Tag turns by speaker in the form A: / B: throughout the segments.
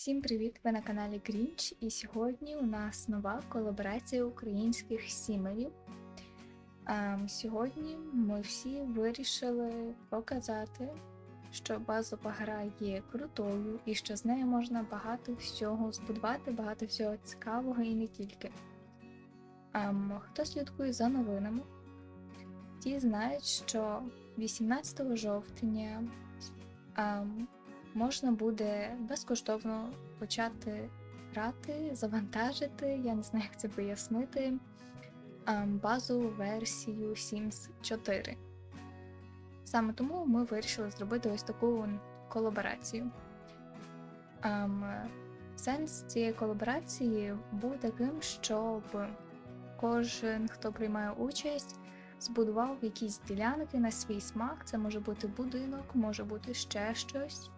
A: Всім привіт! Ви на каналі Грінч, і сьогодні у нас нова колаборація українських сімерів. Ем, сьогодні ми всі вирішили показати, що базова гра є крутою і що з нею можна багато всього збудувати, багато всього цікавого і не тільки. Ем, хто слідкує за новинами, ті знають, що 18 жовтня. Можна буде безкоштовно почати грати, завантажити, я не знаю, як це пояснити, ем, базову версію Sims 4. Саме тому ми вирішили зробити ось таку колаборацію. Ем, Сенс цієї колаборації був таким, щоб кожен, хто приймає участь, збудував якісь ділянки на свій смак. Це може бути будинок, може бути ще щось.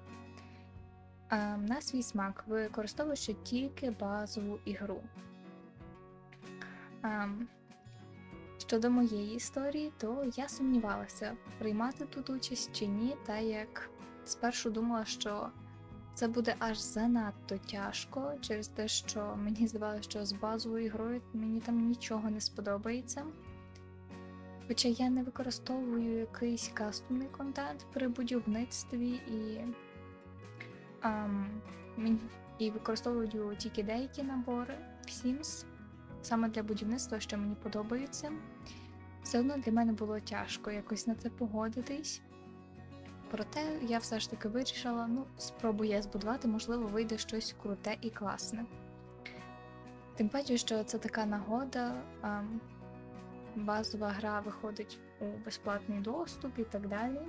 A: На свій смак, використовуючи тільки базову ігру. Щодо моєї історії, то я сумнівалася, приймати тут участь чи ні, та як спершу думала, що це буде аж занадто тяжко, через те, що мені здавалося, що з базовою ігрою мені там нічого не сподобається. Хоча я не використовую якийсь кастомний контент при будівництві і і використовую тільки деякі набори в Sims, саме для будівництва, що мені подобаються. Все одно для мене було тяжко якось на це погодитись. Проте я все ж таки вирішила, ну, спробую збудувати, можливо, вийде щось круте і класне. Тим паче, що це така нагода, базова гра виходить у безплатний доступ і так далі.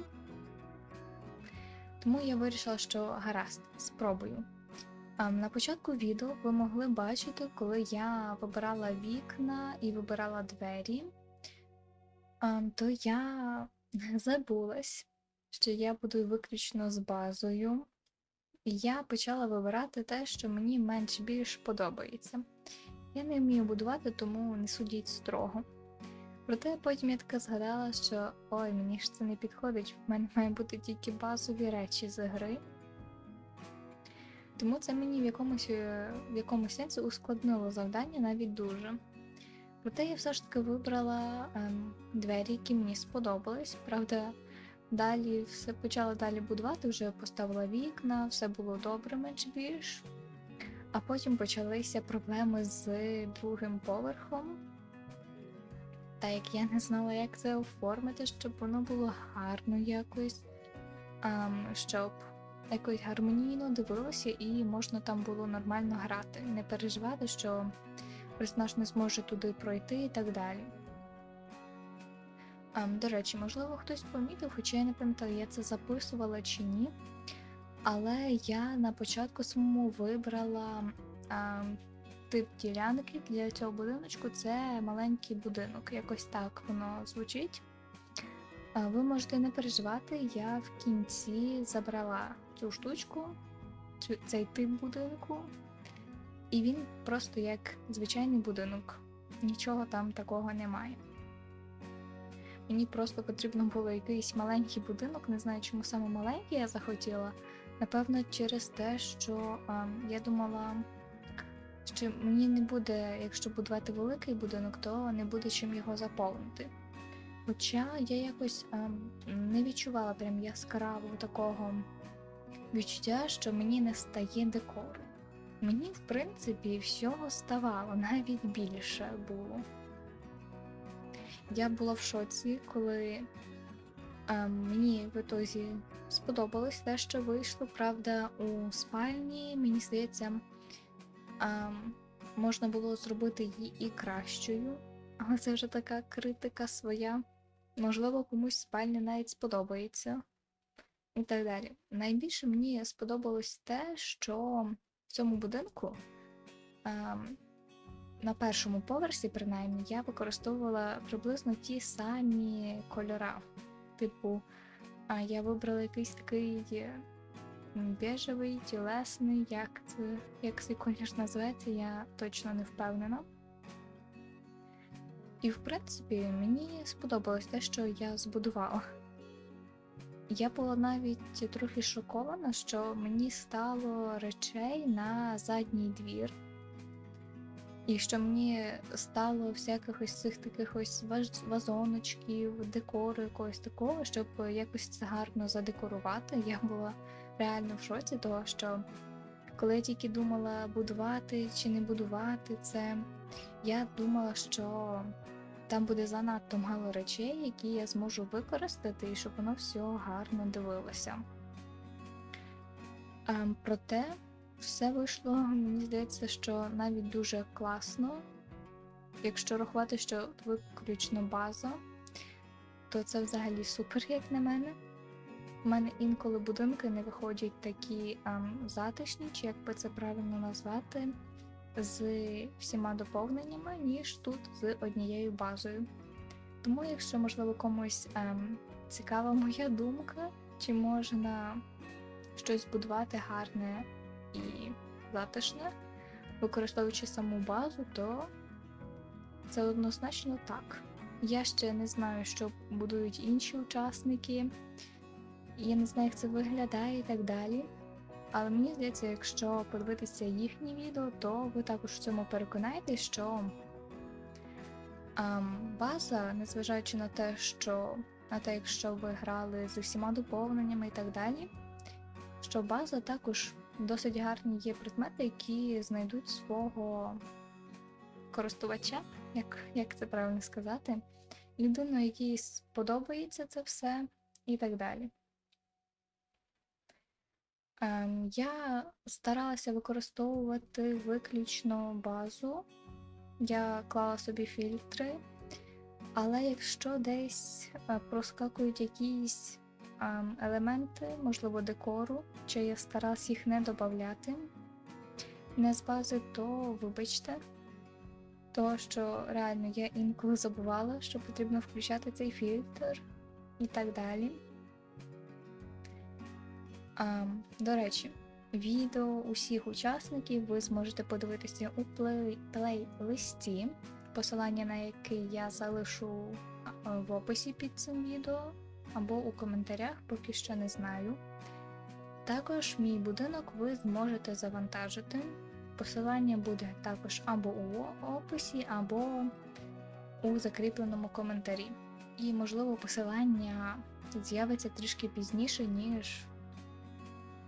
A: Тому я вирішила, що гаразд, спробую. На початку відео ви могли бачити, коли я вибирала вікна і вибирала двері, то я забулась, що я буду виключно з базою, і я почала вибирати те, що мені менш більш подобається. Я не вмію будувати, тому не судіть строго. Проте потім я така згадала, що ой, мені ж це не підходить, в мене має бути тільки базові речі з гри. Тому це мені в якомусь е, в якомусь сенсі ускладнило завдання навіть дуже. Проте я все ж таки вибрала ем, двері, які мені сподобались. Правда, далі все почала далі будувати, вже поставила вікна, все було добре, менш більш. А потім почалися проблеми з другим поверхом. Та як я не знала, як це оформити, щоб воно було гарно якось, ем, щоб якось гармонійно дивилося і можна там було нормально грати. Не переживати, що персонаж не зможе туди пройти і так далі. Ем, до речі, можливо, хтось помітив, хоча я не пам'ятаю, я це записувала чи ні. Але я на початку самому вибрала. Ем, тип ділянки для цього будиночку це маленький будинок. Якось так воно звучить. Ви можете не переживати, я в кінці забрала цю штучку, цей тип будинку, і він просто як звичайний будинок. Нічого там такого немає. Мені просто потрібно було якийсь маленький будинок, не знаю, чому саме маленький я захотіла. Напевно, через те, що а, я думала що мені не буде, якщо будувати великий будинок, то не буде чим його заповнити. Хоча я якось ем, не відчувала прям яскравого такого відчуття, що мені не стає декору. Мені, в принципі, всього ставало, навіть більше було. Я була в шоці, коли ем, мені в ітозі сподобалось те, що вийшло. Правда, у спальні, мені здається, а, Можна було зробити її і кращою, але це вже така критика своя. Можливо, комусь спальня навіть сподобається. І так далі. Найбільше мені сподобалось те, що в цьому будинку на першому поверсі, принаймні, я використовувала приблизно ті самі кольора. Типу, я вибрала якийсь такий Біжевий, тілесний, як це, як цей колір називається, я точно не впевнена. І, в принципі, мені сподобалось те, що я збудувала. Я була навіть трохи шокована, що мені стало речей на задній двір. І що мені стало всяких ось цих таких ось вазоночків, декору якогось такого, щоб якось це гарно задекорувати. Я була реально в шоці, того що коли я тільки думала будувати чи не будувати це, я думала, що там буде занадто мало речей, які я зможу використати, і щоб воно все гарно дивилося. Проте все вийшло, мені здається, що навіть дуже класно. Якщо рахувати, що виключно база, то це взагалі супер, як на мене. У мене інколи будинки не виходять такі ем, затишні, чи як би це правильно назвати, з всіма доповненнями, ніж тут з однією базою. Тому, якщо, можливо, комусь ем, цікава моя думка, чи можна щось будувати гарне і затишне, використовуючи саму базу, то це однозначно так. Я ще не знаю, що будують інші учасники. Я не знаю, як це виглядає і так далі. Але мені здається, якщо подивитися їхні відео, то ви також в цьому переконаєтесь, що ем, база, незважаючи на те, що на те, якщо ви грали з усіма доповненнями і так далі, що база також досить гарні є предмети, які знайдуть свого користувача, як, як це правильно сказати, людину, якій сподобається це все, і так далі. Ем, я старалася використовувати виключно базу. Я клала собі фільтри, але якщо десь е, проскакують якісь ем, елементи, можливо, декору, чи я старалась їх не додати не з бази, то вибачте. То, що реально я інколи забувала, що потрібно включати цей фільтр і так далі. А, до речі, відео усіх учасників ви зможете подивитися у плей- плейлисті, посилання на який я залишу в описі під цим відео або у коментарях, поки що не знаю. Також мій будинок ви зможете завантажити. Посилання буде також або у описі, або у закріпленому коментарі. І, можливо, посилання з'явиться трішки пізніше, ніж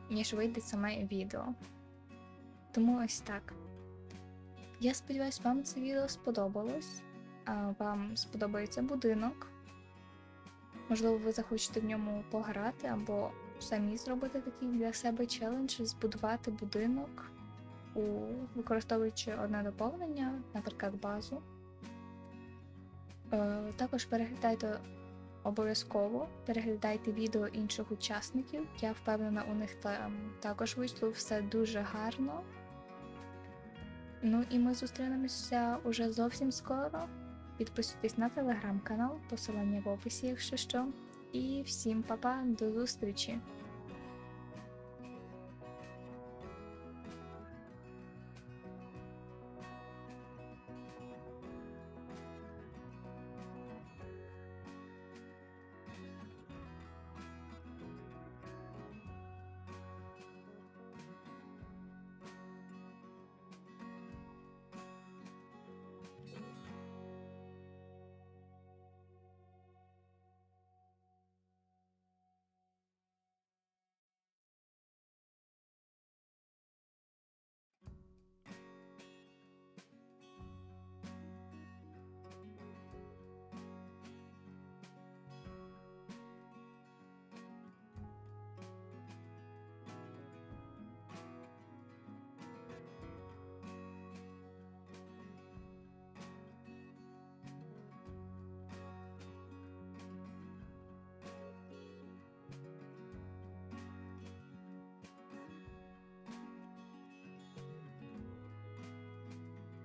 A: ніж вийде саме відео. Тому ось так. Я сподіваюся, вам це відео сподобалось. Вам сподобається будинок. Можливо, ви захочете в ньому пограти, або самі зробити такий для себе челендж, збудувати будинок, використовуючи одне доповнення, наприклад, базу. Е, також переглядайте Обов'язково переглядайте відео інших учасників. Я впевнена, у них там також вийшло все дуже гарно. Ну і ми зустрінемося уже зовсім скоро. Підписуйтесь на телеграм-канал, посилання в описі, якщо що. І всім па-па, до зустрічі!